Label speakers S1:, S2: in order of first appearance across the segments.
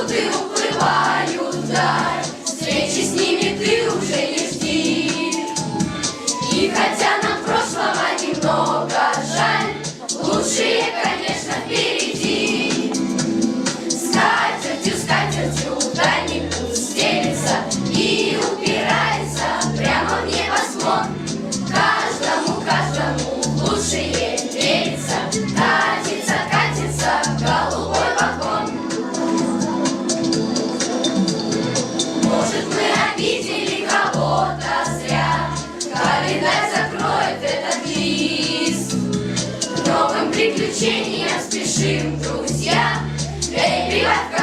S1: 不对 приключения спешим, друзья. Эй, прибавь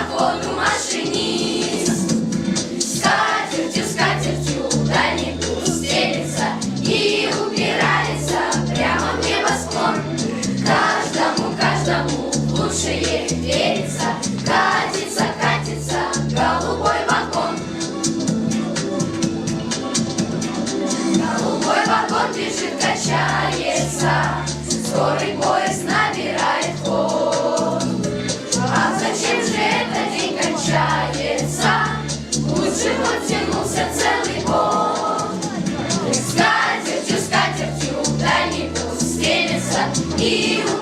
S1: you.